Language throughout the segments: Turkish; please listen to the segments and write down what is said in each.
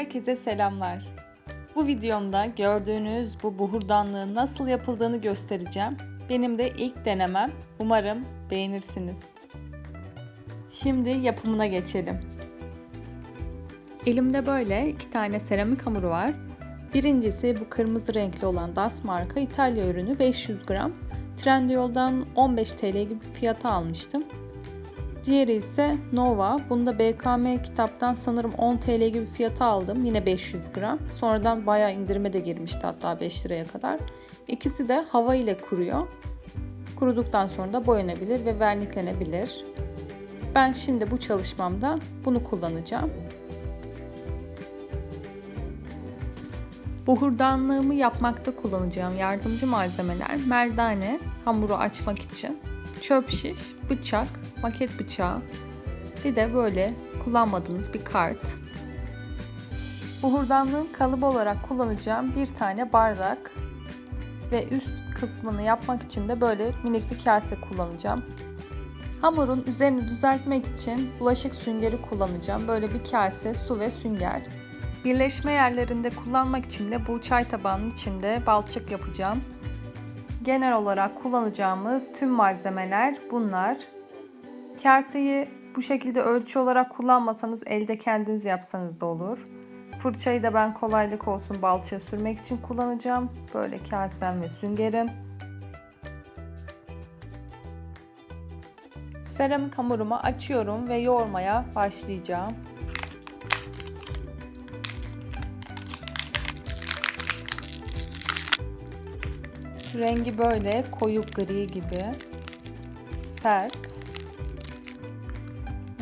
Herkese selamlar. Bu videomda gördüğünüz bu buhurdanlığın nasıl yapıldığını göstereceğim. Benim de ilk denemem. Umarım beğenirsiniz. Şimdi yapımına geçelim. Elimde böyle iki tane seramik hamuru var. Birincisi bu kırmızı renkli olan Das marka İtalya ürünü 500 gram. Trendyol'dan 15 TL gibi fiyata almıştım. Diğeri ise Nova. Bunda BKM kitaptan sanırım 10 TL gibi fiyata aldım. Yine 500 gram. Sonradan bayağı indirime de girmişti hatta 5 liraya kadar. İkisi de hava ile kuruyor. Kuruduktan sonra da boyanabilir ve verniklenebilir. Ben şimdi bu çalışmamda bunu kullanacağım. Buhurdanlığımı yapmakta kullanacağım yardımcı malzemeler merdane, hamuru açmak için, çöp şiş, bıçak, maket bıçağı, bir de böyle kullanmadığımız bir kart. Buhurdanlığın kalıbı olarak kullanacağım bir tane bardak ve üst kısmını yapmak için de böyle minik bir kase kullanacağım. Hamurun üzerini düzeltmek için bulaşık süngeri kullanacağım. Böyle bir kase, su ve sünger. Birleşme yerlerinde kullanmak için de bu çay tabağının içinde balçık yapacağım. Genel olarak kullanacağımız tüm malzemeler bunlar. Kaseyi bu şekilde ölçü olarak kullanmasanız elde kendiniz yapsanız da olur. Fırçayı da ben kolaylık olsun balçığa sürmek için kullanacağım. Böyle kasem ve süngerim. Seramik hamurumu açıyorum ve yoğurmaya başlayacağım. Rengi böyle koyu gri gibi. Sert.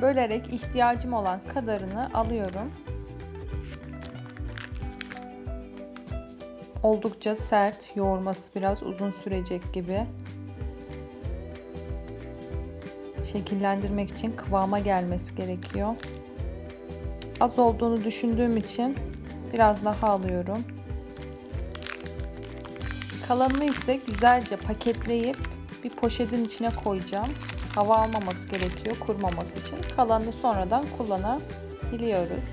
Bölerek ihtiyacım olan kadarını alıyorum. Oldukça sert, yoğurması biraz uzun sürecek gibi. Şekillendirmek için kıvama gelmesi gerekiyor. Az olduğunu düşündüğüm için biraz daha alıyorum. Kalanını ise güzelce paketleyip bir poşetin içine koyacağım. Hava almaması gerekiyor kurumaması için. Kalanını sonradan kullanabiliyoruz.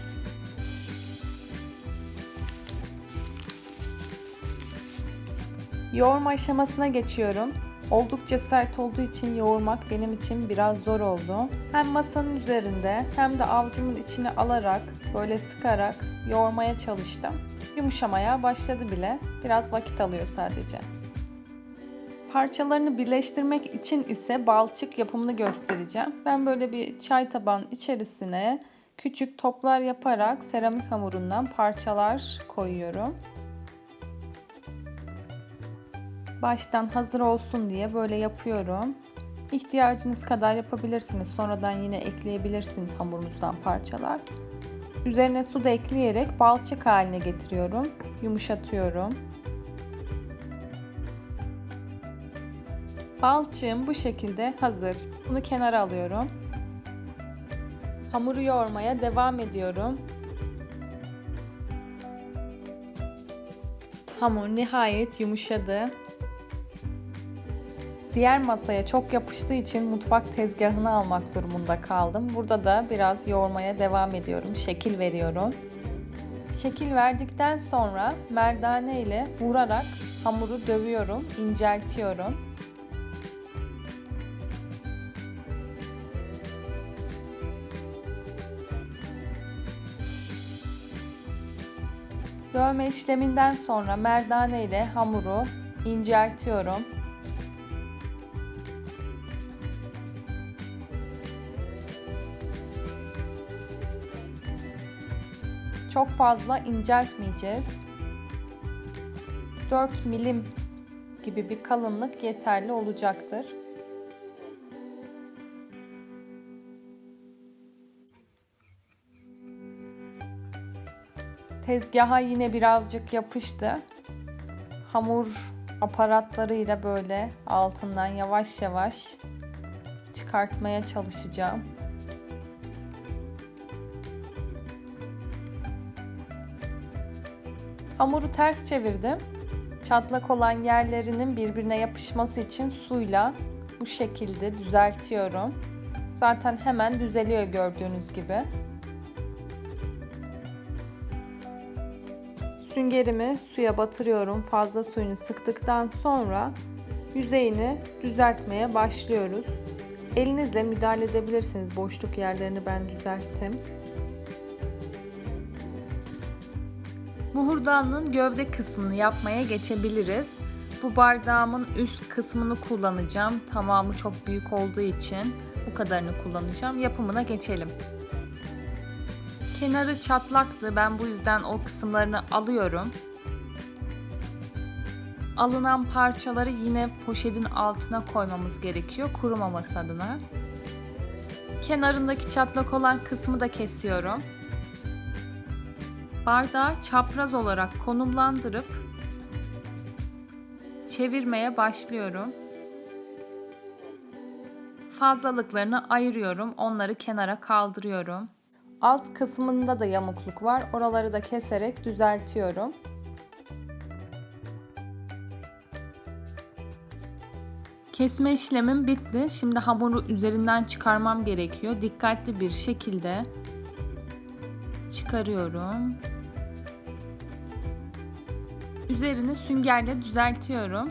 Yoğurma aşamasına geçiyorum. Oldukça sert olduğu için yoğurmak benim için biraz zor oldu. Hem masanın üzerinde hem de avucumun içine alarak böyle sıkarak yoğurmaya çalıştım. Yumuşamaya başladı bile. Biraz vakit alıyor sadece. Parçalarını birleştirmek için ise balçık yapımını göstereceğim. Ben böyle bir çay tabağının içerisine küçük toplar yaparak seramik hamurundan parçalar koyuyorum. Baştan hazır olsun diye böyle yapıyorum. İhtiyacınız kadar yapabilirsiniz. Sonradan yine ekleyebilirsiniz hamurunuzdan parçalar. Üzerine su da ekleyerek balçık haline getiriyorum. Yumuşatıyorum. Balçığım bu şekilde hazır. Bunu kenara alıyorum. Hamuru yoğurmaya devam ediyorum. Hamur nihayet yumuşadı. Diğer masaya çok yapıştığı için mutfak tezgahını almak durumunda kaldım. Burada da biraz yoğurmaya devam ediyorum. Şekil veriyorum. Şekil verdikten sonra merdane ile vurarak hamuru dövüyorum, inceltiyorum. Dövme işleminden sonra merdane ile hamuru inceltiyorum. Çok fazla inceltmeyeceğiz. 4 milim gibi bir kalınlık yeterli olacaktır. Tezgaha yine birazcık yapıştı. Hamur aparatlarıyla böyle altından yavaş yavaş çıkartmaya çalışacağım. Hamuru ters çevirdim. Çatlak olan yerlerinin birbirine yapışması için suyla bu şekilde düzeltiyorum. Zaten hemen düzeliyor gördüğünüz gibi. Süngerimi suya batırıyorum. Fazla suyunu sıktıktan sonra yüzeyini düzeltmeye başlıyoruz. Elinizle müdahale edebilirsiniz. Boşluk yerlerini ben düzelttim. Muhurdağının gövde kısmını yapmaya geçebiliriz. Bu bardağımın üst kısmını kullanacağım. Tamamı çok büyük olduğu için bu kadarını kullanacağım. Yapımına geçelim. Kenarı çatlaktı. Ben bu yüzden o kısımlarını alıyorum. Alınan parçaları yine poşetin altına koymamız gerekiyor kurumaması adına. Kenarındaki çatlak olan kısmı da kesiyorum. Bardağı çapraz olarak konumlandırıp çevirmeye başlıyorum. Fazlalıklarını ayırıyorum. Onları kenara kaldırıyorum. Alt kısmında da yamukluk var. Oraları da keserek düzeltiyorum. Kesme işlemim bitti. Şimdi hamuru üzerinden çıkarmam gerekiyor. Dikkatli bir şekilde çıkarıyorum. Üzerini süngerle düzeltiyorum.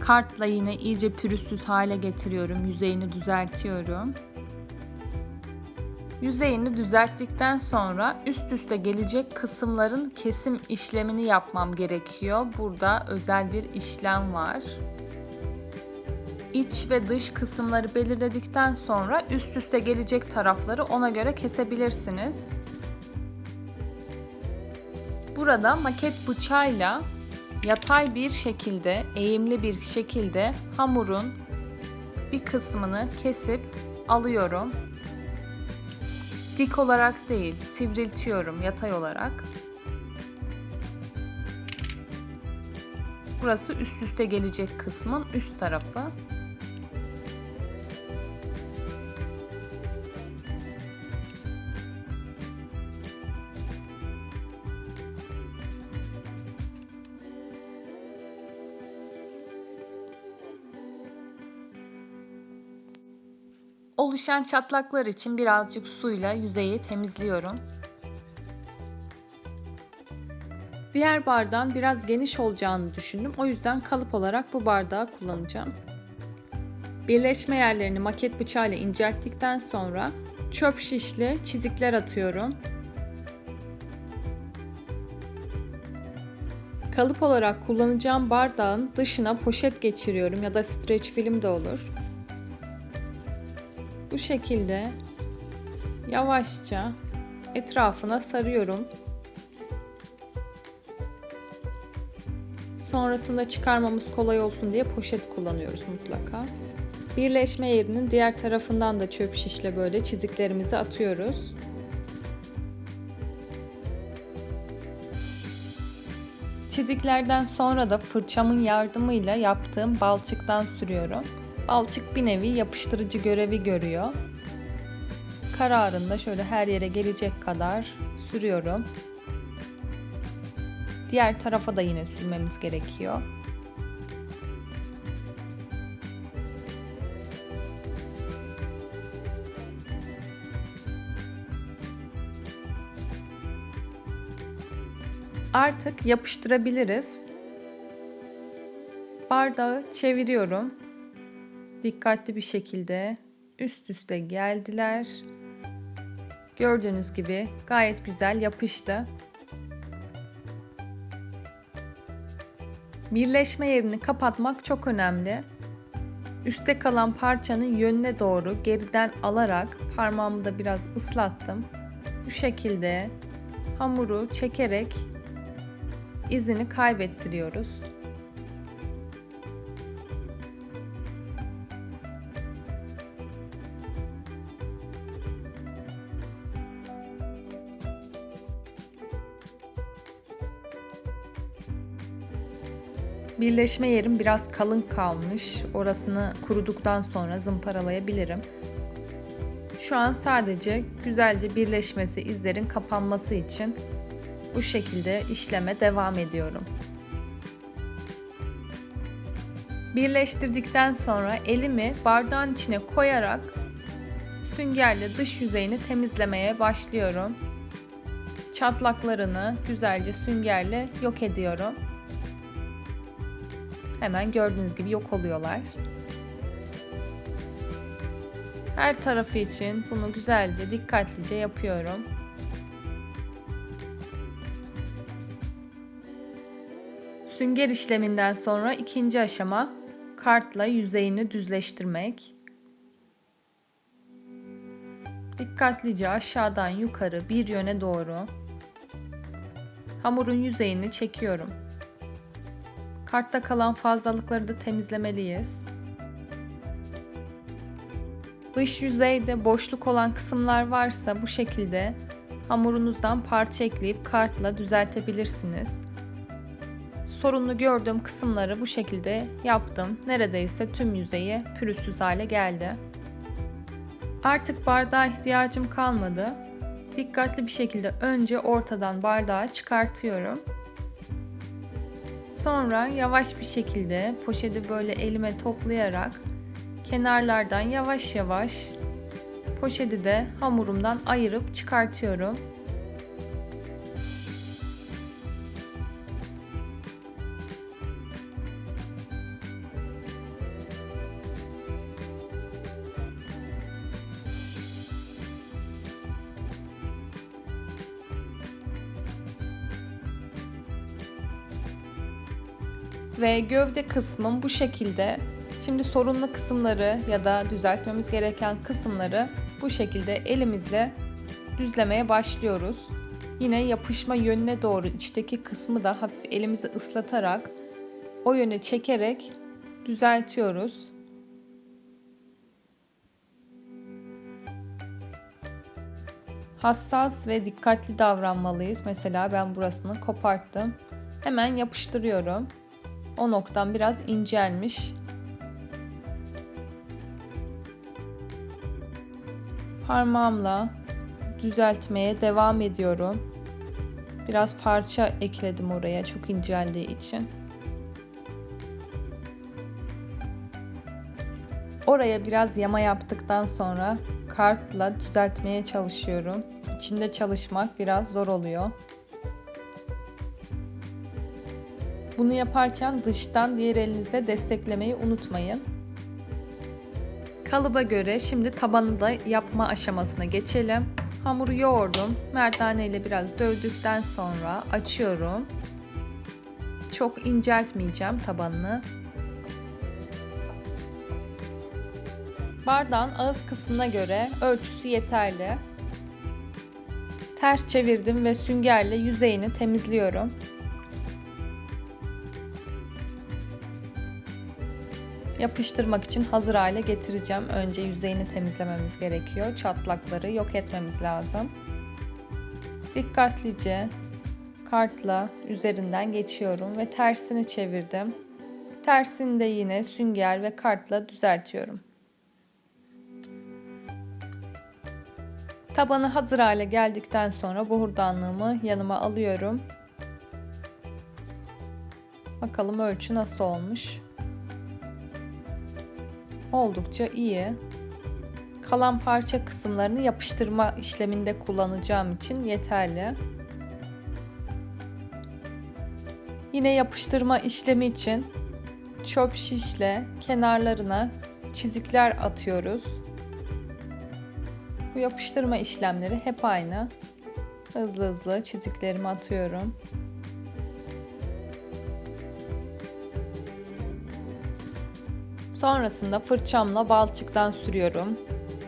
Kartla yine iyice pürüzsüz hale getiriyorum. Yüzeyini düzeltiyorum. Yüzeyini düzelttikten sonra üst üste gelecek kısımların kesim işlemini yapmam gerekiyor. Burada özel bir işlem var. İç ve dış kısımları belirledikten sonra üst üste gelecek tarafları ona göre kesebilirsiniz. Burada maket bıçağıyla yatay bir şekilde, eğimli bir şekilde hamurun bir kısmını kesip alıyorum. Dik olarak değil, sivriltiyorum yatay olarak. Burası üst üste gelecek kısmın üst tarafı. Oluşan çatlaklar için birazcık suyla yüzeyi temizliyorum. Diğer bardağın biraz geniş olacağını düşündüm. O yüzden kalıp olarak bu bardağı kullanacağım. Birleşme yerlerini maket bıçağıyla incelttikten sonra çöp şişli çizikler atıyorum. Kalıp olarak kullanacağım bardağın dışına poşet geçiriyorum ya da streç film de olur. Bu şekilde yavaşça etrafına sarıyorum. Sonrasında çıkarmamız kolay olsun diye poşet kullanıyoruz mutlaka. Birleşme yerinin diğer tarafından da çöp şişle böyle çiziklerimizi atıyoruz. Çiziklerden sonra da fırçamın yardımıyla yaptığım balçıktan sürüyorum. Balçık bir nevi yapıştırıcı görevi görüyor. Kararında şöyle her yere gelecek kadar sürüyorum. Diğer tarafa da yine sürmemiz gerekiyor. Artık yapıştırabiliriz. Bardağı çeviriyorum. Dikkatli bir şekilde üst üste geldiler. Gördüğünüz gibi gayet güzel yapıştı. Birleşme yerini kapatmak çok önemli. Üste kalan parçanın yönüne doğru geriden alarak parmağımı da biraz ıslattım. Bu şekilde hamuru çekerek izini kaybettiriyoruz. Birleşme yerim biraz kalın kalmış. Orasını kuruduktan sonra zımparalayabilirim. Şu an sadece güzelce birleşmesi, izlerin kapanması için bu şekilde işleme devam ediyorum. Birleştirdikten sonra elimi bardağın içine koyarak süngerle dış yüzeyini temizlemeye başlıyorum. çatlaklarını güzelce süngerle yok ediyorum. Hemen gördüğünüz gibi yok oluyorlar. Her tarafı için bunu güzelce dikkatlice yapıyorum. Sünger işleminden sonra ikinci aşama kartla yüzeyini düzleştirmek. Dikkatlice aşağıdan yukarı bir yöne doğru hamurun yüzeyini çekiyorum. Kartta kalan fazlalıkları da temizlemeliyiz. Dış yüzeyde boşluk olan kısımlar varsa bu şekilde hamurunuzdan parça ekleyip kartla düzeltebilirsiniz. Sorunlu gördüğüm kısımları bu şekilde yaptım. Neredeyse tüm yüzeyi pürüzsüz hale geldi. Artık bardağa ihtiyacım kalmadı. Dikkatli bir şekilde önce ortadan bardağı çıkartıyorum. Sonra yavaş bir şekilde poşeti böyle elime toplayarak kenarlardan yavaş yavaş poşeti de hamurumdan ayırıp çıkartıyorum. Ve gövde kısmım bu şekilde. Şimdi sorunlu kısımları ya da düzeltmemiz gereken kısımları bu şekilde elimizle düzlemeye başlıyoruz. Yine yapışma yönüne doğru içteki kısmı da hafif elimizi ıslatarak o yöne çekerek düzeltiyoruz. Hassas ve dikkatli davranmalıyız. Mesela ben burasını koparttım. Hemen yapıştırıyorum. O noktam biraz incelmiş. Parmağımla düzeltmeye devam ediyorum. Biraz parça ekledim oraya çok inceldiği için. Oraya biraz yama yaptıktan sonra kartla düzeltmeye çalışıyorum. İçinde çalışmak biraz zor oluyor. Bunu yaparken dıştan diğer elinizle desteklemeyi unutmayın. Kalıba göre şimdi tabanı da yapma aşamasına geçelim. Hamuru yoğurdum. Merdane ile biraz dövdükten sonra açıyorum. Çok inceltmeyeceğim tabanını. Bardağın ağız kısmına göre ölçüsü yeterli. Ters çevirdim ve süngerle yüzeyini temizliyorum. Yapıştırmak için hazır hale getireceğim. Önce yüzeyini temizlememiz gerekiyor. Çatlakları yok etmemiz lazım. Dikkatlice kartla üzerinden geçiyorum ve tersini çevirdim. Tersini de yine sünger ve kartla düzeltiyorum. Tabanı hazır hale geldikten sonra buhurdanlığımı yanıma alıyorum. Bakalım ölçü nasıl olmuş oldukça iyi. Kalan parça kısımlarını yapıştırma işleminde kullanacağım için yeterli. Yine yapıştırma işlemi için çöp şişle kenarlarına çizikler atıyoruz. Bu yapıştırma işlemleri hep aynı. Hızlı hızlı çiziklerimi atıyorum. Sonrasında fırçamla balçıktan sürüyorum.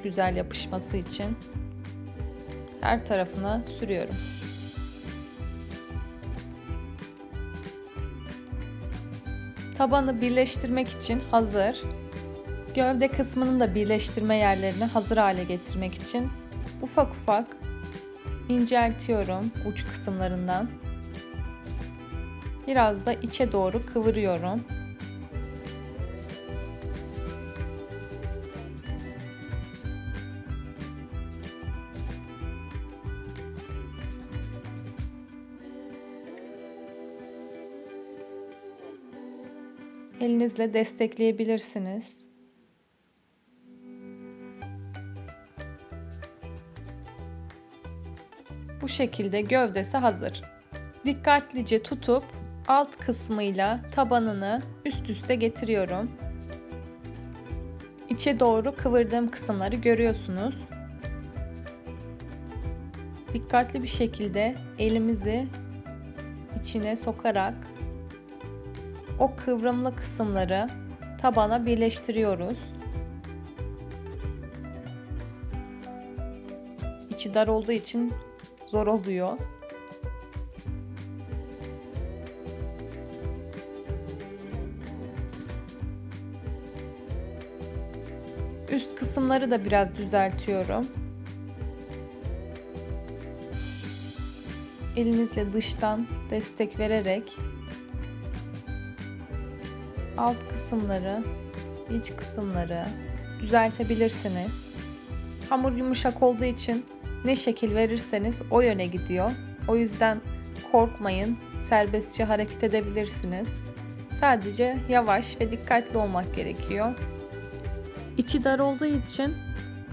Güzel yapışması için. Her tarafına sürüyorum. Tabanı birleştirmek için hazır. Gövde kısmının da birleştirme yerlerini hazır hale getirmek için ufak ufak inceltiyorum uç kısımlarından. Biraz da içe doğru kıvırıyorum. Elinizle destekleyebilirsiniz. Bu şekilde gövdesi hazır. Dikkatlice tutup alt kısmıyla tabanını üst üste getiriyorum. İçe doğru kıvırdığım kısımları görüyorsunuz. Dikkatli bir şekilde elimizi içine sokarak o kıvrımlı kısımları tabana birleştiriyoruz. İçi dar olduğu için zor oluyor. Üst kısımları da biraz düzeltiyorum. Elinizle dıştan destek vererek alt kısımları, iç kısımları düzeltebilirsiniz. Hamur yumuşak olduğu için ne şekil verirseniz o yöne gidiyor. O yüzden korkmayın, serbestçe hareket edebilirsiniz. Sadece yavaş ve dikkatli olmak gerekiyor. İçi dar olduğu için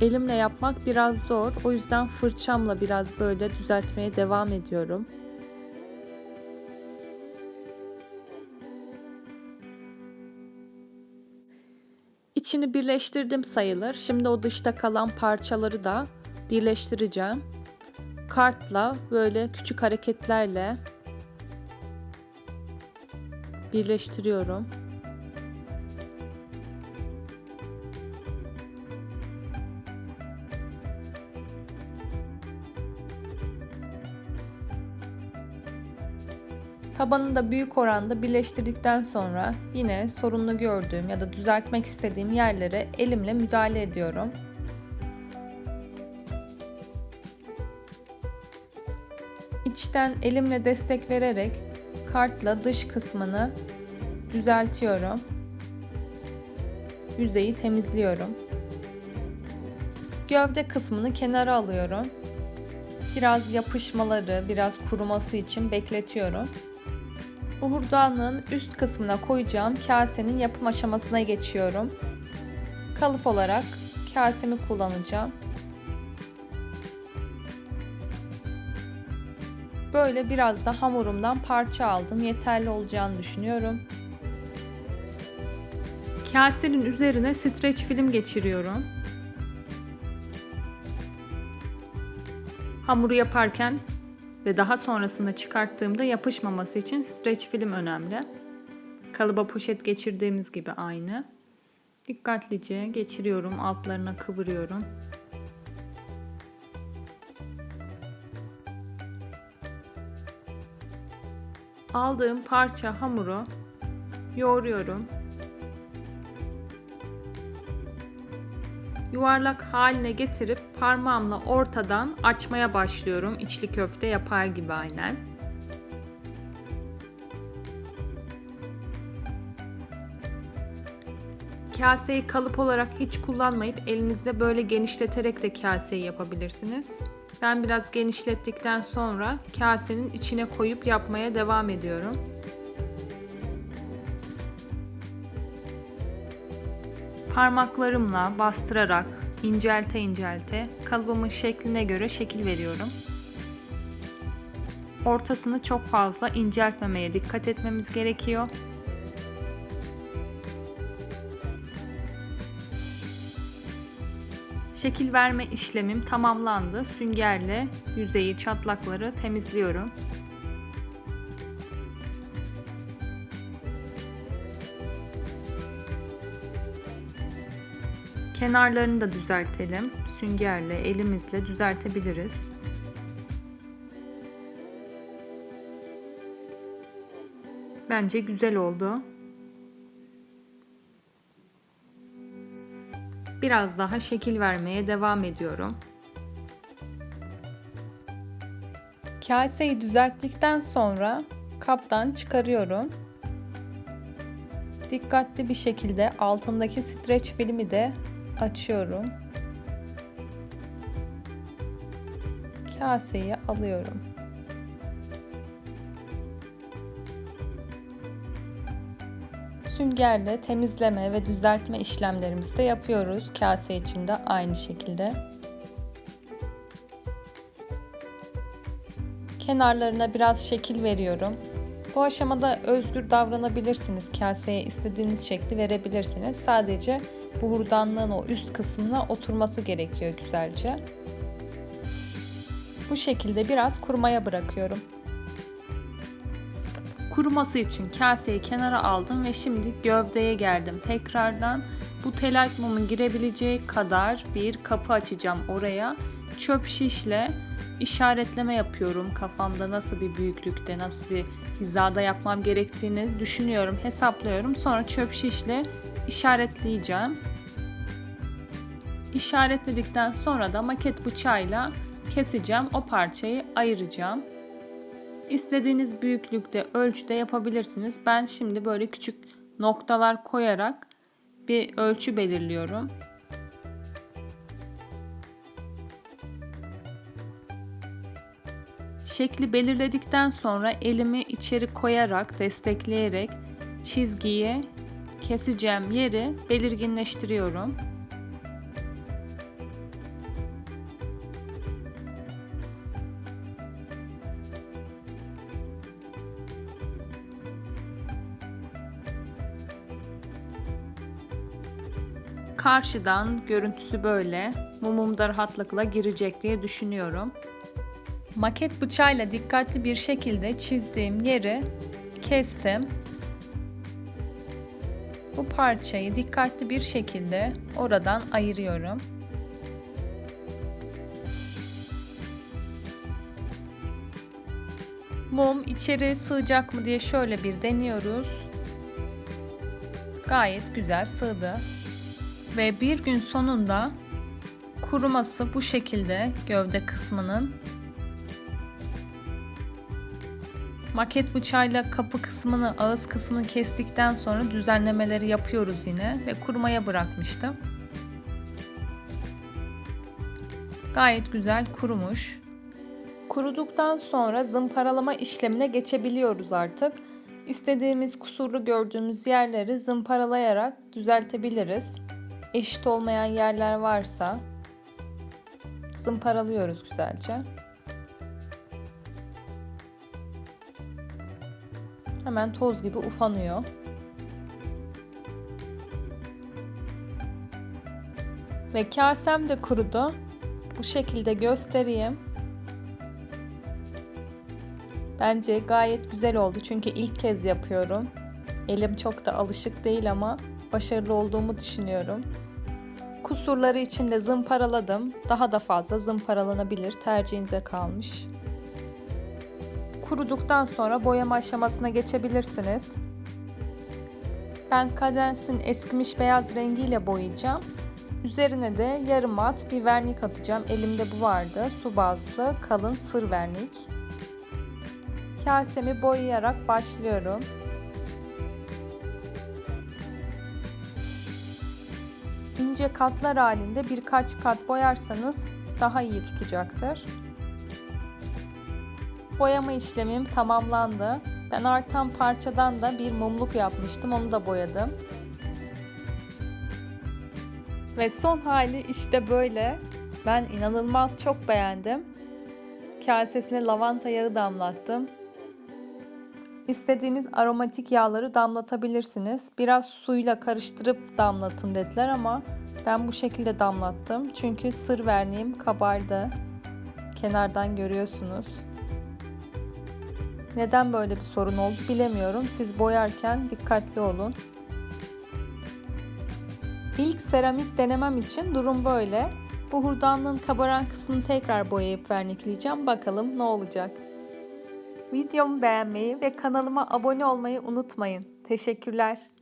elimle yapmak biraz zor. O yüzden fırçamla biraz böyle düzeltmeye devam ediyorum. İçini birleştirdim sayılır. Şimdi o dışta kalan parçaları da birleştireceğim. Kartla böyle küçük hareketlerle birleştiriyorum. Tabanını da büyük oranda birleştirdikten sonra yine sorunlu gördüğüm ya da düzeltmek istediğim yerlere elimle müdahale ediyorum. İçten elimle destek vererek kartla dış kısmını düzeltiyorum. Yüzeyi temizliyorum. Gövde kısmını kenara alıyorum. Biraz yapışmaları, biraz kuruması için bekletiyorum. Bu hurdanlığın üst kısmına koyacağım kasenin yapım aşamasına geçiyorum. Kalıp olarak kasemi kullanacağım. Böyle biraz da hamurumdan parça aldım. Yeterli olacağını düşünüyorum. Kasenin üzerine streç film geçiriyorum. Hamuru yaparken ve daha sonrasında çıkarttığımda yapışmaması için streç film önemli. Kalıba poşet geçirdiğimiz gibi aynı. Dikkatlice geçiriyorum, altlarına kıvırıyorum. Aldığım parça hamuru yoğuruyorum. Yuvarlak haline getirip parmağımla ortadan açmaya başlıyorum. İçli köfte yapar gibi aynen. Kaseyi kalıp olarak hiç kullanmayıp elinizde böyle genişleterek de kaseyi yapabilirsiniz. Ben biraz genişlettikten sonra kasenin içine koyup yapmaya devam ediyorum. Parmaklarımla bastırarak incelte incelte kalıbımın şekline göre şekil veriyorum. Ortasını çok fazla inceltmemeye dikkat etmemiz gerekiyor. Şekil verme işlemim tamamlandı. Süngerle yüzeyi, çatlakları temizliyorum. Kenarlarını da düzeltelim. Süngerle, elimizle düzeltebiliriz. Bence güzel oldu. Biraz daha şekil vermeye devam ediyorum. Kaseyi düzelttikten sonra kaptan çıkarıyorum. Dikkatli bir şekilde altındaki streç filmi de açıyorum. Kaseyi alıyorum. Süngerle temizleme ve düzeltme işlemlerimizi de yapıyoruz. Kase içinde aynı şekilde. Kenarlarına biraz şekil veriyorum. Bu aşamada özgür davranabilirsiniz. Kaseye istediğiniz şekli verebilirsiniz. Sadece buhurdanlığın o üst kısmına oturması gerekiyor güzelce. Bu şekilde biraz kurumaya bırakıyorum. Kuruması için kaseyi kenara aldım ve şimdi gövdeye geldim. Tekrardan bu telayt mumun girebileceği kadar bir kapı açacağım oraya. Çöp şişle işaretleme yapıyorum kafamda nasıl bir büyüklükte, nasıl bir hizada yapmam gerektiğini düşünüyorum, hesaplıyorum. Sonra çöp şişle işaretleyeceğim. İşaretledikten sonra da maket bıçağıyla keseceğim. O parçayı ayıracağım. İstediğiniz büyüklükte, ölçüde yapabilirsiniz. Ben şimdi böyle küçük noktalar koyarak bir ölçü belirliyorum. Şekli belirledikten sonra elimi içeri koyarak, destekleyerek çizgiyi keseceğim yeri belirginleştiriyorum. Karşıdan görüntüsü böyle. Mumum da rahatlıkla girecek diye düşünüyorum. Maket bıçağıyla dikkatli bir şekilde çizdiğim yeri kestim. Bu parçayı dikkatli bir şekilde oradan ayırıyorum. Mum içeri sığacak mı diye şöyle bir deniyoruz. Gayet güzel sığdı. Ve bir gün sonunda kuruması bu şekilde gövde kısmının Maket bıçağıyla kapı kısmını, ağız kısmını kestikten sonra düzenlemeleri yapıyoruz yine ve kurumaya bırakmıştım. Gayet güzel kurumuş. Kuruduktan sonra zımparalama işlemine geçebiliyoruz artık. İstediğimiz kusurlu gördüğümüz yerleri zımparalayarak düzeltebiliriz. Eşit olmayan yerler varsa zımparalıyoruz güzelce. Hemen toz gibi ufanıyor. Ve kasem de kurudu. Bu şekilde göstereyim. Bence gayet güzel oldu çünkü ilk kez yapıyorum. Elim çok da alışık değil ama başarılı olduğumu düşünüyorum. Kusurları için de zımparaladım. Daha da fazla zımparalanabilir. Tercihinize kalmış. Kuruduktan sonra boyama aşamasına geçebilirsiniz. Ben kadensin eskimiş beyaz rengiyle boyayacağım. Üzerine de yarım mat bir vernik atacağım. Elimde bu vardı. Su bazlı kalın fır vernik. Kasemi boyayarak başlıyorum. İnce katlar halinde birkaç kat boyarsanız daha iyi tutacaktır. Boyama işlemim tamamlandı. Ben artan parçadan da bir mumluk yapmıştım. Onu da boyadım. Ve son hali işte böyle. Ben inanılmaz çok beğendim. Kasesine lavanta yağı damlattım. İstediğiniz aromatik yağları damlatabilirsiniz. Biraz suyla karıştırıp damlatın dediler ama ben bu şekilde damlattım. Çünkü sır verniğim kabardı. Kenardan görüyorsunuz. Neden böyle bir sorun oldu bilemiyorum. Siz boyarken dikkatli olun. İlk seramik denemem için durum böyle. Bu hurdanlığın kabaran kısmını tekrar boyayıp vernikleyeceğim. Bakalım ne olacak. Videomu beğenmeyi ve kanalıma abone olmayı unutmayın. Teşekkürler.